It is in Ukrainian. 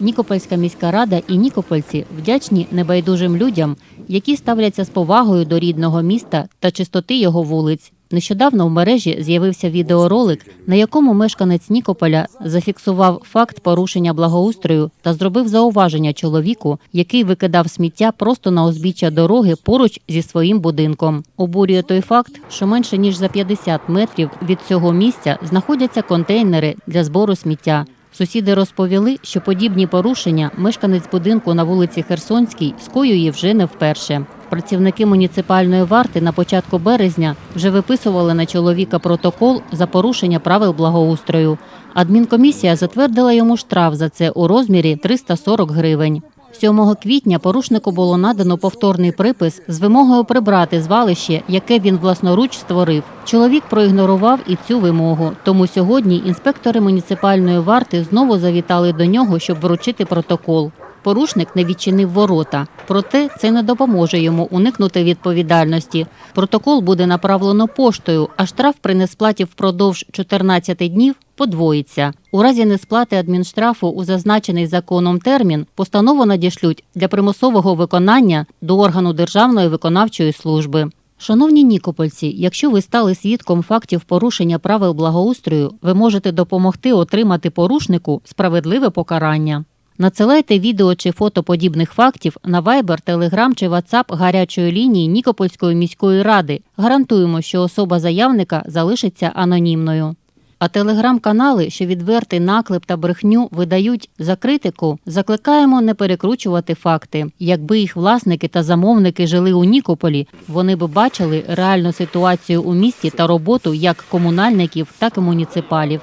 Нікопольська міська рада і нікопольці вдячні небайдужим людям, які ставляться з повагою до рідного міста та чистоти його вулиць. Нещодавно в мережі з'явився відеоролик, на якому мешканець Нікополя зафіксував факт порушення благоустрою та зробив зауваження чоловіку, який викидав сміття просто на узбіччя дороги поруч зі своїм будинком. Обурює той факт, що менше ніж за 50 метрів від цього місця знаходяться контейнери для збору сміття. Сусіди розповіли, що подібні порушення мешканець будинку на вулиці Херсонській скоює вже не вперше. Працівники муніципальної варти на початку березня вже виписували на чоловіка протокол за порушення правил благоустрою. Адмінкомісія затвердила йому штраф за це у розмірі 340 гривень. 7 квітня порушнику було надано повторний припис з вимогою прибрати звалище, яке він власноруч створив. Чоловік проігнорував і цю вимогу. Тому сьогодні інспектори муніципальної варти знову завітали до нього, щоб вручити протокол. Порушник не відчинив ворота, проте це не допоможе йому уникнути відповідальності. Протокол буде направлено поштою, а штраф при несплаті впродовж 14 днів подвоїться. У разі несплати адмінштрафу у зазначений законом термін постанову надішлють для примусового виконання до органу Державної виконавчої служби. Шановні нікопольці, якщо ви стали свідком фактів порушення правил благоустрою, ви можете допомогти отримати порушнику справедливе покарання. Надсилайте відео чи фото подібних фактів на Viber, Telegram чи WhatsApp гарячої лінії Нікопольської міської ради. Гарантуємо, що особа заявника залишиться анонімною. А телеграм-канали, що відвертий наклеп та брехню видають за критику, закликаємо не перекручувати факти. Якби їх власники та замовники жили у Нікополі, вони б бачили реальну ситуацію у місті та роботу як комунальників, так і муніципалів.